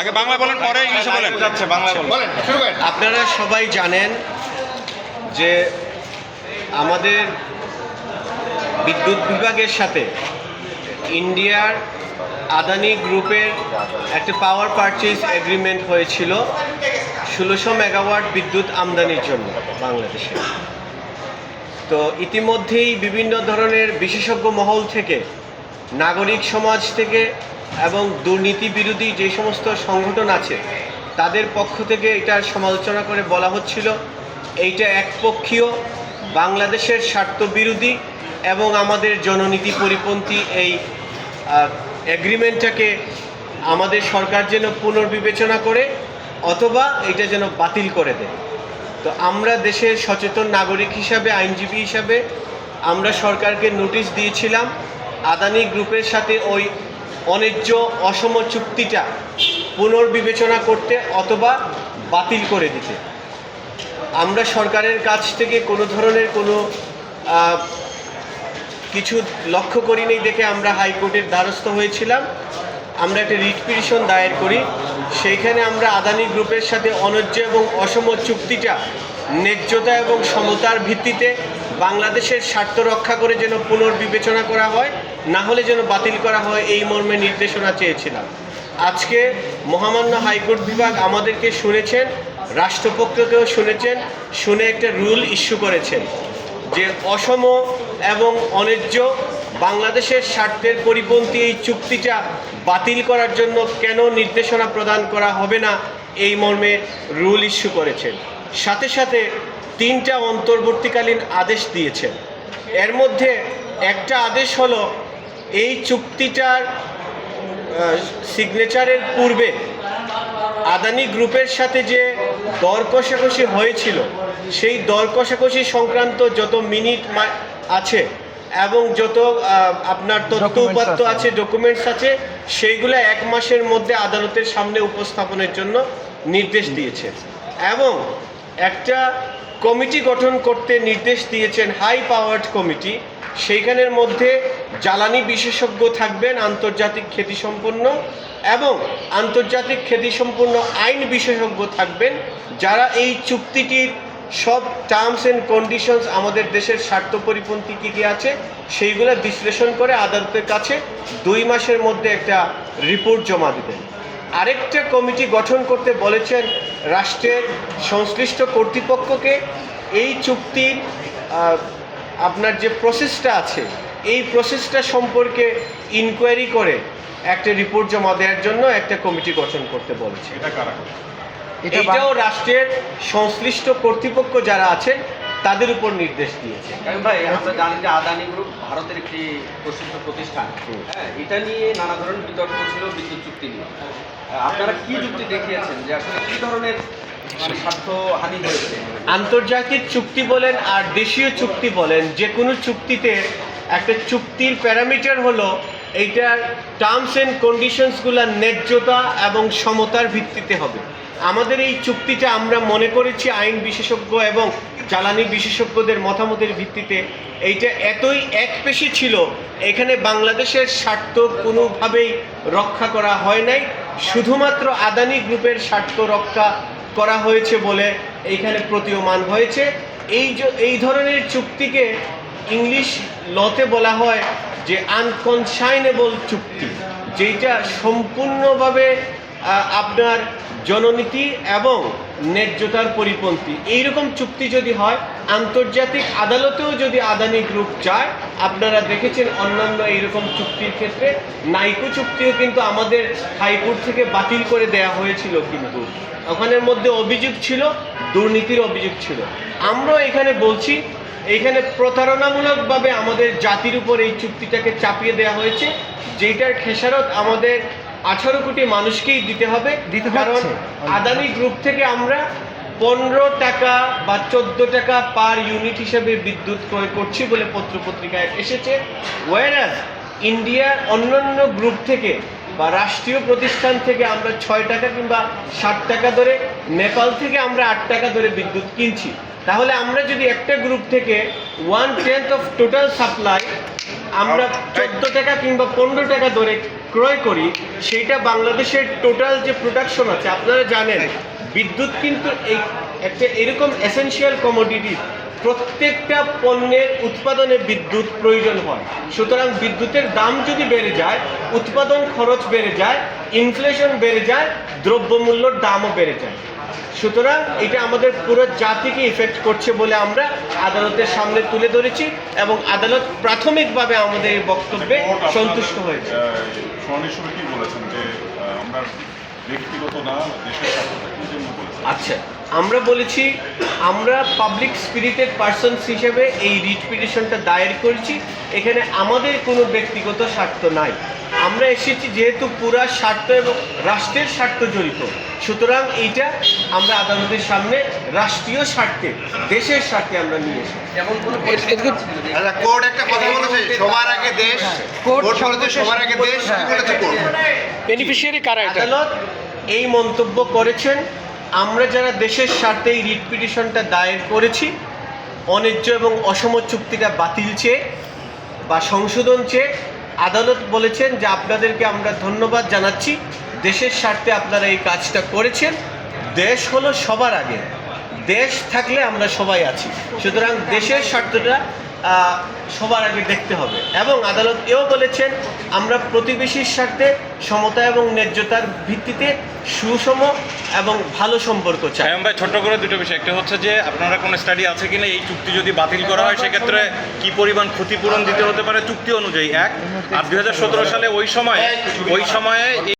আগে বাংলা বলেন পরে ইংলিশে বলেন যাচ্ছে, বাংলা বলেন। বলেন, শুরু করেন। আপনারা সবাই জানেন যে আমাদের বিদ্যুৎ বিভাগের সাথে ইন্ডিয়ার আদানি গ্রুপের একটা পাওয়ার পারচেজ এগ্রিমেন্ট হয়েছিল ষোলোশো মেগাওয়াট বিদ্যুৎ আমদানির জন্য বাংলাদেশে তো ইতিমধ্যেই বিভিন্ন ধরনের বিশেষজ্ঞ মহল থেকে নাগরিক সমাজ থেকে এবং দুর্নীতি বিরোধী যে সমস্ত সংগঠন আছে, তাদের পক্ষ থেকে এটার সমালোচনা করে বলা হচ্ছিল, এইটা একপক্ষীয়, বাংলাদেশের স্বার্থ বিরোধী এবং আমাদের জননীতি পরিপন্থী এই এগ্রিমেন্টটাকে আমাদের সরকার যেন পুনর্বিবেচনা করে অথবা এটা যেন বাতিল করে দেয়। তো আমরা দেশের সচেতন নাগরিক হিসাবে, আইনজীবী হিসাবে আমরা সরকারকে নোটিশ দিয়েছিলাম আদানি গ্রুপের সাথে ওই অন্যায্য অসম চুক্তিটা পুনর্বিবেচনা করতে অথবা বাতিল করে দিতে। আমরা সরকারের কাছ থেকে কোনো ধরনের কোনো কিছু লক্ষ্য করিনি দেখে আমরা হাইকোর্টের দ্বারস্থ হয়েছিলাম। আমরা একটা রিট পিটিশন দায়ের করি। সেইখানে আমরা আদানি গ্রুপের সাথে অনৈর্য এবং অসম চুক্তিটা, ন্যায্যতা এবং সমতার ভিত্তিতে বাংলাদেশের স্বার্থ রক্ষা করে যেন পুনর্বিবেচনা করা হয়। না হলে যেন বাতিল করা হয় এই মর্মে নির্দেশনা চেয়েছিলাম। আজকে মহামান্য হাইকোর্ট বিভাগ আমাদেরকে শুনেছেন, রাষ্ট্রপক্ষকেও শুনেছেন, শুনে একটা রুল ইস্যু করেছেন যে অসম এবং অন্যায্য বাংলাদেশের স্বার্থের পরিপন্থী এই চুক্তিটা বাতিল করার জন্য কেন নির্দেশনা প্রদান করা হবে না এই মর্মে রুল ইস্যু করেছেন। সাথে সাথে তিনটা অন্তর্বর্তীকালীন আদেশ দিয়েছেন। এর মধ্যে একটা আদেশ হলো এই চুক্তিটার সিগনেচারের পূর্বে আদানি গ্রুপের সাথে যে দর কষাকষি হয়েছিল সেই দর কষাকষি সংক্রান্ত যত মিনিট আছে এবং যত আপনার তথ্য উপাত্ত আছে। ডকুমেন্টস আছে সেইগুলো এক মাসের মধ্যে আদালতের সামনে উপস্থাপনের জন্য নির্দেশ দিয়েছে। এবং একটা কমিটি গঠন করতে নির্দেশ দিয়েছেন হাই পাওয়ার্ড কমিটি সেইখানের মধ্যে জ্বালানি বিশেষজ্ঞ থাকবেন, আন্তর্জাতিক খ্যাতিসম্পন্ন এবং আন্তর্জাতিক খ্যাতিসম্পন্ন আইন বিশেষজ্ঞ থাকবেন যারা এই চুক্তিটির সব টার্মস অ্যান্ড কন্ডিশনস আমাদের দেশের স্বার্থ পরিপন্থী কী কী আছে সেইগুলো বিশ্লেষণ করে আদালতের কাছে দুই মাসের মধ্যে একটা রিপোর্ট জমা দেবেন। আরেকটা কমিটি গঠন করতে বলেছেন রাষ্ট্রের সংশ্লিষ্ট কর্তৃপক্ষকে। এই চুক্তির আপনার যে প্রসেসটা আছে এই প্রসেসটা সম্পর্কে ইনকোয়ারি করে একটা রিপোর্ট জমা দেওয়ার জন্য একটা কমিটি গঠন করতে বলেছে। এটা কারা এইটাও রাষ্ট্রের সংশ্লিষ্ট কর্তৃপক্ষ যারা আছেন তাদের উপর নির্দেশ দিয়েছে। কারণ ভাই আমরা জানি যে আদানি গ্রুপ ভারতের একটি প্রসিদ্ধ প্রতিষ্ঠান। হ্যাঁ এটা নিয়ে নানা ধরনের বিতর্ক ছিল বিদ্যুৎ চুক্তি নিয়ে। আপনারা কি যুক্তি দেখিয়েছেন যে আসলে কি ধরনের আন্তর্জাতিক চুক্তি বলেন আর দেশীয় চুক্তি বলেন, যে কোনো চুক্তিতে একটা চুক্তির প্যারামিটার হলো এইটার টার্মস অ্যান্ড কন্ডিশনসগুলো ন্যায্যতা এবং সমতার ভিত্তিতে হবে। আমাদের এই চুক্তিটা আমরা মনে করেছি আইন বিশেষজ্ঞ এবং জ্বালানি বিশেষজ্ঞদের মতামতের ভিত্তিতে। এইটা এতই একপেশে ছিল, এখানে বাংলাদেশের স্বার্থ কোনোভাবেই রক্ষা করা হয় নাই। শুধুমাত্র আদানি গ্রুপের স্বার্থ রক্ষা করা হয়েছে বলে এইখানে প্রতীয়মান হয়েছে। এই এই ধরনের চুক্তিকে ইংলিশ লতে বলা হয় যে আনকনসাইনেবল চুক্তি যেটা সম্পূর্ণভাবে আপনার জননীতি এবং ন্যায্যতার পরিপন্থী। এইরকম চুক্তি যদি হয় আন্তর্জাতিক আদালতেও যদি আদানি গ্রুপ যায় আপনারা দেখেছেন অন্যান্য এইরকম চুক্তির ক্ষেত্রে নাইকো চুক্তিও কিন্তু আমাদের হাইকোর্ট থেকে বাতিল করে দেয়া হয়েছিল কিন্তু। ওখানের মধ্যে অভিযোগ ছিল দুর্নীতির অভিযোগ ছিল। আমরাও এখানে বলছি এখানে প্রতারণামূলকভাবে আমাদের জাতির উপর এই চুক্তিটাকে চাপিয়ে দেওয়া হয়েছে যেটার খেসারত আমাদের আঠারো কোটি মানুষকেই দিতে হবে। দিতে কারণ আদানি গ্রুপ থেকে আমরা পনেরো টাকা বা চোদ্দ টাকা পার ইউনিট হিসেবে বিদ্যুৎ ক্রয় করছি বলে পত্রপত্রিকায় এসেছে। ওয়ারাজ ইন্ডিয়ার অন্যান্য গ্রুপ থেকে বা রাষ্ট্রীয় প্রতিষ্ঠান থেকে আমরা ছয় টাকা কিংবা ষাট টাকা ধরে নেপাল থেকে আমরা আট টাকা ধরে বিদ্যুৎ কিনছি। তাহলে আমরা যদি একটা গ্রুপ থেকে one tenth of total supply আমরা চোদ্দ টাকা কিংবা পনেরো টাকা ধরে ক্রয় করি সেইটা বাংলাদেশের টোটাল যে প্রোডাকশন আছে আপনারা জানেন। বিদ্যুৎ কিন্তু এই একটা এরকম এসেনশিয়াল কমোডিটি প্রত্যেকটা পণ্যের উৎপাদনে বিদ্যুৎ প্রয়োজন হয়। সুতরাং বিদ্যুতের দাম যদি বেড়ে যায়, উৎপাদন খরচ বেড়ে যায় ইনফ্লেশন বেড়ে যায়, দ্রব্যমূল্যর দামও বেড়ে যায়। সুতরাং এটা আমাদের পুরো জাতিকে ইফেক্ট করছে বলে আমরা আদালতের সামনে তুলে ধরেছি এবং আদালত প্রাথমিকভাবে আমাদের এই বক্তব্যে সন্তুষ্ট হয়েছে। ব্যক্তিগত না দেশের আচ্ছা আমরা বলেছি আমরা পাবলিক স্পিরিটেড পার্সনস হিসেবে এই রিট পিটিশনটা দায়ের করেছি। এখানে আমাদের কোনো ব্যক্তিগত স্বার্থ নাই। আমরা এসেছি যেহেতু পুরা স্বার্থ এবং রাষ্ট্রের স্বার্থ জড়িত। সুতরাং এইটা আমরা আদালতের সামনে রাষ্ট্রীয় স্বার্থে দেশের স্বার্থে আমরা নিয়ে এসেছি। এমন কোনো পরিস্থিতি ছিল যে- কোর্ট একটা কথা বলেছে সবার আগে দেশ কোর্ট বলেছে সবার আগে দেশ বলেছে কোর্ট বেনিফিশিয়ারি কারা এটা? আদালত এই মন্তব্য করেছেন আমরা যারা দেশের স্বার্থে এই রিট পিটিশনটা দায়ের করেছি অন্যায্য এবং অসম চুক্তিটা বাতিল চেয়ে বা সংশোধন চেয়ে আদালত বলেছেন যে আপনাদেরকে আমরা ধন্যবাদ জানাচ্ছি দেশের স্বার্থে আপনারা এই কাজটা করেছেন দেশ হলো সবার আগে দেশ থাকলে আমরা সবাই আছি। সুতরাং দেশের স্বার্থটা সবার আগে দেখতে হবে। এবং আদালত এও বলেছেন আমরা প্রতিবেশীর স্বার্থে সমতা এবং ন্যায্যতার ভিত্তিতে সুষম এবং ভালো সম্পর্ক চাই। ভাই ছোট্ট করে দুটো বিষয়। একটা হচ্ছে যে আপনারা কোনো স্টাডি আছে কিনা এই চুক্তি যদি বাতিল করা হয় সেক্ষেত্রে কি পরিমাণ ক্ষতিপূরণ দিতে হতে পারে? চুক্তি অনুযায়ী এক। আর দু হাজার সতেরো সালে ওই সময়ে ওই সময়ে